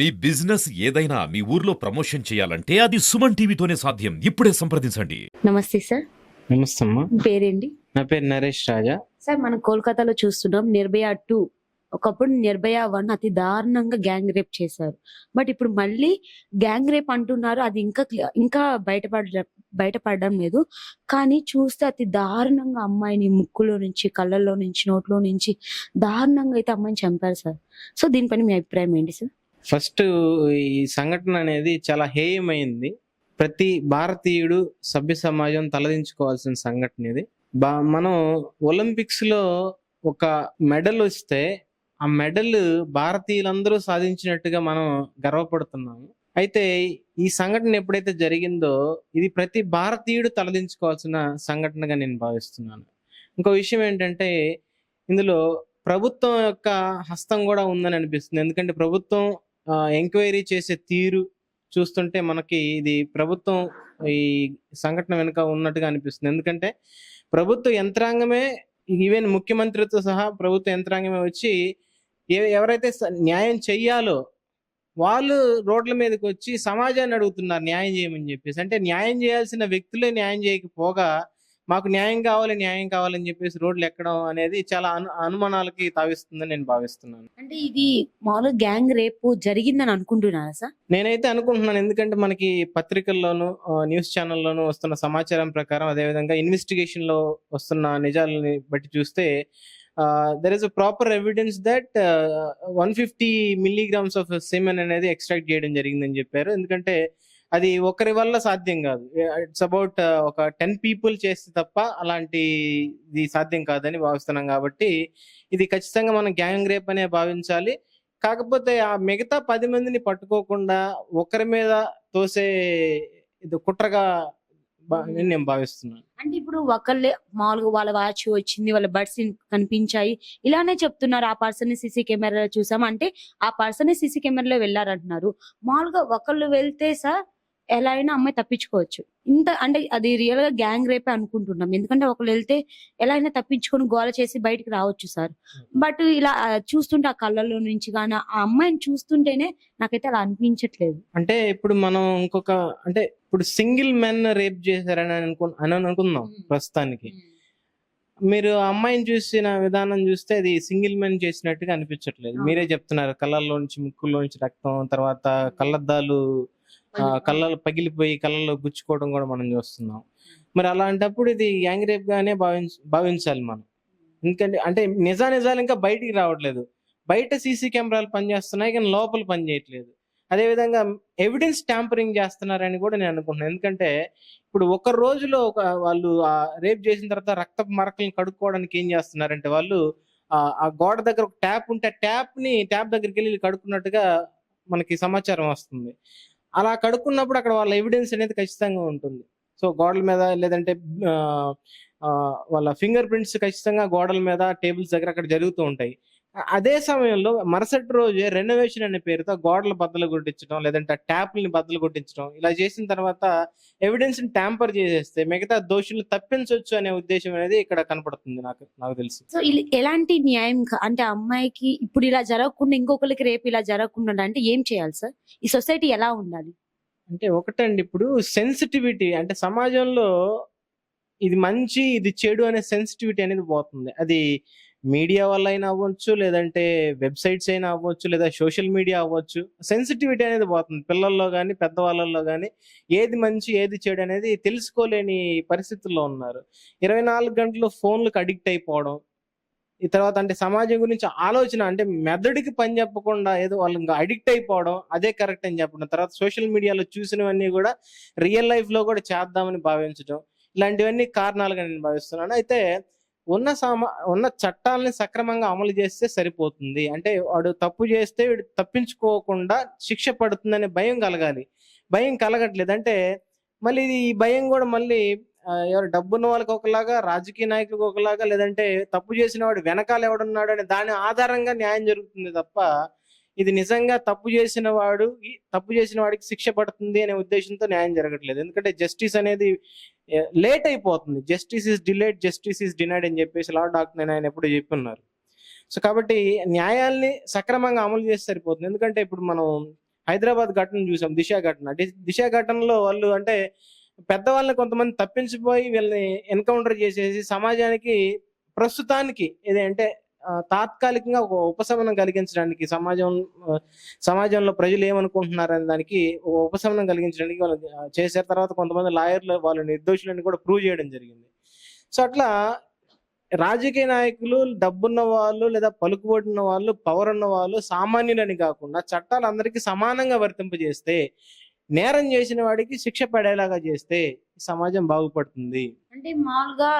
మీ business ఏదైనా మీ ఊర్లో promotion చేయాలంటే అది సుమన్ టీవీతోనే సాధ్యం. ఇప్పుడే సంప్రదించండి. నమస్తే సార్. నమస్తే అమ్మా. పేరేంటి? నా పేరు నరేష్ రాజా. సార్ మనం కోల్కతాలో చూస్తున్నాం నిర్భయ టూ. ఒకప్పుడు నిర్భయ వన్ అతి దారుణంగా గ్యాంగ్ రేప్ చేశారు. బట్ ఇప్పుడు మళ్ళీ గ్యాంగ్ రేప్ అంటున్నారు అది ఇంకా ఇంకా బయటపడ బయటపడడం లేదు. కానీ చూస్తే అతి దారుణంగా అమ్మాయిని ముక్కులో నుంచి కళ్ళల్లో నుంచి నోట్లో నుంచి దారుణంగా అయితే అమ్మాయిని చంపారు సార్. సో దీనిపైన మీ అభిప్రాయం ఏంటి సార్? ఫస్ట్ ఈ సంఘటన అనేది చాలా హేయమైంది. ప్రతి భారతీయుడు సభ్య సమాజం తలదించుకోవాల్సిన సంఘటన ఇది. బా మనం ఒలింపిక్స్లో ఒక మెడల్ వస్తే ఆ మెడల్ భారతీయులందరూ సాధించినట్టుగా మనం గర్వపడుతున్నాము. అయితే ఈ సంఘటన ఎప్పుడైతే జరిగిందో ఇది ప్రతి భారతీయుడు తలదించుకోవాల్సిన సంఘటనగా నేను భావిస్తున్నాను. ఇంకో విషయం ఏంటంటే ఇందులో ప్రభుత్వం యొక్క హస్తం కూడా ఉందని అనిపిస్తుంది. ఎందుకంటే ప్రభుత్వం ఎంక్వైరీ చేసే తీరు చూస్తుంటే మనకి ఇది ప్రభుత్వం ఈ సంఘటన వెనుక ఉన్నట్టుగా అనిపిస్తుంది. ఎందుకంటే ప్రభుత్వ యంత్రాంగమే ఈవెన్ ముఖ్యమంత్రితో సహా ప్రభుత్వ యంత్రాంగమే వచ్చి ఎవరైతే న్యాయం చెయ్యాలో వాళ్ళు రోడ్ల మీదకి వచ్చి సమాజాన్ని అడుగుతున్నారు న్యాయం చేయమని చెప్పేసి. అంటే న్యాయం చేయాల్సిన వ్యక్తులే న్యాయం చేయకపోగా మాకు న్యాయం కావాలి న్యాయం కావాలని చెప్పేసి రోడ్లు ఎక్కడం అనేది చాలా అను అనుమానాలకి తావిస్తుందని నేను భావిస్తున్నాను. అంటే ఇది మామూలుగా గ్యాంగ్ రేపు జరిగిందని అనుకుంటున్నారా సార్? నేనైతే అనుకుంటున్నాను. ఎందుకంటే మనకి పత్రికల్లోను న్యూస్ ఛానల్లోను వస్తున్న సమాచారం ప్రకారం అదేవిధంగా ఇన్వెస్టిగేషన్లో వస్తున్న నిజాలని బట్టి చూస్తే there is a proper evidence that one fifty milligrams of semen అనేది ఎక్స్ట్రాక్ట్ చేయడం జరిగిందని చెప్పారు. ఎందుకంటే అది ఒకరి వల్ల సాధ్యం కాదు. ఇట్స్ అబౌట్ ఒక టెన్ పీపుల్ చేస్తే తప్ప అలాంటి ఇది సాధ్యం కాదని భావిస్తున్నాం కాబట్టి ఇది ఖచ్చితంగా మనం గ్యాంగ్ రేప్ అనే భావించాలి. కాకపోతే ఆ మిగతా పది మందిని పట్టుకోకుండా ఒకరి మీద తోసే ఇది కుట్రగా నేను భావిస్తున్నాను. అంటే ఇప్పుడు ఒకళ్ళే మామూలుగా వాళ్ళ వాచ్ వచ్చింది వాళ్ళ బడ్స్ కనిపించాయి. ఇలానే చెప్తున్నారు ఆ పర్సన్ని సీసీ కెమెరాలో చూసాం. అంటే ఆ పర్సన్ సీసీ కెమెరాలో వెళ్ళారంటున్నారు. మామూలుగా ఒకళ్ళు వెళ్తే సార్ ఎలా అయినా అమ్మాయి తప్పించుకోవచ్చు. ఇంత అంటే అది రియల్గా గ్యాంగ్ రేపే అనుకుంటున్నాం. ఎందుకంటే ఒకళ్ళు వెళ్తే ఎలా అయినా తప్పించుకొని గోల చేసి బయటికి రావచ్చు సార్. బట్ ఇలా చూస్తుంటే ఆ కళ్ళల్లో నుంచి కానీ ఆ అమ్మాయిని చూస్తుంటేనే నాకైతే అలా అనిపించట్లేదు. అంటే ఇప్పుడు మనం ఇంకొక అంటే ఇప్పుడు సింగిల్ మెన్ రేప్ చేశారని అనుకు అని అనుకుందాం ప్రస్తుతానికి. మీరు ఆ అమ్మాయిని చూసిన విధానం చూస్తే అది సింగిల్ మెన్ చేసినట్టుగా అనిపించట్లేదు. మీరే చెప్తున్నారు కళ్ళల్లోంచి ముక్కుల్లోంచి రక్తం తర్వాత కళ్ళద్దాలు కళ్ళలో పగిలిపోయి కళ్ళలో గుచ్చుకోవడం కూడా మనం చూస్తున్నాం. మరి అలాంటప్పుడు ఇది యాంగ్ రేప్ గానే భావించ భావించాలి మనం. ఎందుకంటే అంటే నిజా నిజాలు ఇంకా బయటికి రావట్లేదు. బయట సీసీ కెమెరాలు పనిచేస్తున్నాయి కానీ లోపల పనిచేయట్లేదు అదేవిధంగా ఎవిడెన్స్ ట్యాంపరింగ్ చేస్తున్నారని కూడా నేను అనుకుంటున్నాను. ఎందుకంటే ఇప్పుడు ఒక రోజులో ఒక వాళ్ళు రేప్ చేసిన తర్వాత రక్తపు మరకలను కడుక్కోవడానికి ఏం చేస్తున్నారంటే వాళ్ళు ఆ ఆ గోడ దగ్గర ఒక ట్యాప్ ఉంటే ట్యాప్ని ట్యాప్ దగ్గరికి వెళ్ళి కడుక్కున్నట్టుగా మనకి సమాచారం వస్తుంది. అలా కడుక్కున్నప్పుడు అక్కడ వాళ్ళ ఎవిడెన్స్ అనేది ఖచ్చితంగా ఉంటుంది. సో గోడల మీద లేదంటే ఆ, వాళ్ళ ఫింగర్ ప్రింట్స్ ఖచ్చితంగా గోడల మీద టేబుల్స్ దగ్గర అక్కడ జరుగుతూ ఉంటాయి. అదే సమయంలో మరుసటి రోజే రెనోవేషన్ అనే పేరుతో గోడల బద్దలు కొట్టించడం లేదంటే ట్యాప్లని బద్దలు కొట్టించడం ఇలా చేసిన తర్వాత ఎవిడెన్స్ని ట్యాంపర్ చేసేస్తే మిగతా దోషులు తప్పించవచ్చు అనే ఉద్దేశం అనేది ఇక్కడ కనపడుతుంది నాకు నాకు తెలిసి. సో ఎలాంటి న్యాయం అంటే అమ్మాయికి ఇప్పుడు ఇలా జరగకుండా ఇంకొకరికి రేపు ఇలా జరగకుండా అంటే ఏం చేయాలి సార్? ఈ సొసైటీ ఎలా ఉండాలి? అంటే ఒకటండి ఇప్పుడు సెన్సిటివిటీ అంటే సమాజంలో ఇది మంచి ఇది చెడు అనే సెన్సిటివిటీ అనేది పోతుంది. అది మీడియా వల్ల అయినా అవ్వచ్చు లేదంటే వెబ్సైట్స్ అయినా అవ్వచ్చు లేదా సోషల్ మీడియా అవ్వచ్చు సెన్సిటివిటీ అనేది పోతుంది. పిల్లల్లో కానీ పెద్దవాళ్ళల్లో కానీ ఏది మంచి ఏది చెడు అనేది తెలుసుకోలేని పరిస్థితుల్లో ఉన్నారు. ఇరవై నాలుగు గంటలు ఫోన్లకు అడిక్ట్ అయిపోవడం ఈ తర్వాత అంటే సమాజం గురించి ఆలోచన అంటే మెదడుకి పని చెప్పకుండా ఏదో వాళ్ళు ఇంకా అడిక్ట్ అయిపోవడం అదే కరెక్ట్ అని చెప్పడం తర్వాత సోషల్ మీడియాలో చూసినవన్నీ కూడా రియల్ లైఫ్లో కూడా చేద్దామని భావించడం ఇలాంటివన్నీ కారణాలుగా నేను భావిస్తున్నాను. అయితే ఉన్న సమా ఉన్న చట్టాలని సక్రమంగా అమలు చేస్తే సరిపోతుంది. అంటే వాడు తప్పు చేస్తే వీడు తప్పించుకోకుండా శిక్ష పడుతుందనే భయం కలగాలి. భయం కలగట్లేదు. అంటే మళ్ళీ ఇది ఈ భయం కూడా మళ్ళీ ఎవరు డబ్బున్న వాళ్ళకి ఒకలాగా రాజకీయ నాయకులకు ఒకలాగా లేదంటే తప్పు చేసిన వాడు వెనకాల ఎవడున్నాడు అనే దాని ఆధారంగా న్యాయం జరుగుతుంది తప్ప ఇది నిజంగా తప్పు చేసిన వాడు ఈ తప్పు చేసిన వాడికి శిక్ష పడుతుంది అనే ఉద్దేశంతో న్యాయం జరగట్లేదు. ఎందుకంటే జస్టిస్ అనేది లేట్ అయిపోతుంది. Justice is delayed justice is denied అని చెప్పేసి లా డాక్టర్ ఆయన ఎప్పుడు చెప్పున్నారు. సో కాబట్టి న్యాయాల్ని సక్రమంగా అమలు చేస్తే సరిపోతుంది. ఎందుకంటే ఇప్పుడు మనం హైదరాబాద్ ఘటన చూసాం దిశ ఘటన. దిశ ఘటనలో వాళ్ళు అంటే పెద్దవాళ్ళని కొంతమంది తప్పించిపోయి వీళ్ళని ఎన్కౌంటర్ చేసేసి సమాజానికి ప్రస్తుతానికి ఏదంటే అంటే తాత్కాలికంగా ఒక ఉపశమనం కలిగించడానికి సమాజం సమాజంలో ప్రజలు ఏమనుకుంటున్నారనే దానికి ఒక ఉపశమనం కలిగించడానికి వాళ్ళు చేసిన చేశారు. తర్వాత కొంతమంది లాయర్లు వాళ్ళు నిర్దోషులని కూడా ప్రూవ్ చేయడం జరిగింది. సో అట్లా రాజకీయ నాయకులు డబ్బున్న వాళ్ళు లేదా పలుకుబడిన వాళ్ళు పవర్ ఉన్న వాళ్ళు సామాన్యులని కాకుండా చట్టాలు అందరికీ సమానంగా వర్తింపజేస్తే నేరం చేసిన వాడికి శిక్ష పడేలాగా చేస్తే సమాజం బాగుపడుతుంది. అంటే మామూలుగా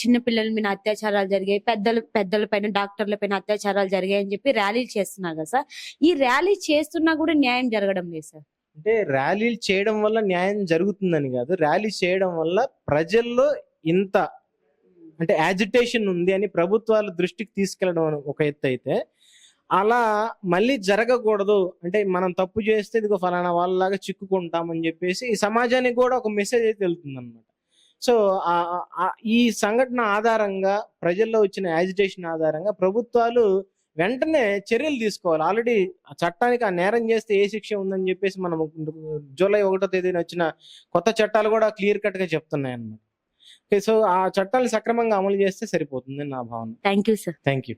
చిన్న పిల్లల మీద అత్యాచారాలు జరిగాయి పెద్దల పెద్దల పైన డాక్టర్ల పైన అత్యాచారాలు జరిగాయి అని చెప్పి ర్యాలీలు చేస్తున్నారు కదా సార్. ఈ ర్యాలీ చేస్తున్నా కూడా న్యాయం జరగడం లేదు సార్. అంటే ర్యాలీలు చేయడం వల్ల న్యాయం జరుగుతుందని కాదు. ర్యాలీ చేయడం వల్ల ప్రజల్లో ఇంత అంటే యాజిటేషన్ ఉంది అని ప్రభుత్వాల దృష్టికి తీసుకెళ్ళడం అని ఒక ఎత్తు అయితే అలా మళ్ళీ జరగకూడదు. అంటే మనం తప్పు చేస్తే ఇదిగో ఫలానా వాళ్ళలాగా చిక్కుకుంటామని చెప్పేసి ఈ సమాజానికి కూడా ఒక మెసేజ్ అయితే వెళ్తుంది అనమాట సో ఈ సంఘటన ఆధారంగా ప్రజల్లో వచ్చిన యాజిటేషన్ ఆధారంగా ప్రభుత్వాలు వెంటనే చర్యలు తీసుకోవాలి. ఆల్రెడీ చట్టానికి ఆ నేరం చేస్తే ఏ శిక్ష ఉందని చెప్పేసి మనం జూలై ఒకటో తేదీన వచ్చిన కొత్త చట్టాలు కూడా క్లియర్ కట్గా చెప్తున్నాయి అన్నమాట సో ఆ చట్టాలు సక్రమంగా అమలు చేస్తే సరిపోతుంది నా భావన. Thank you sir thank you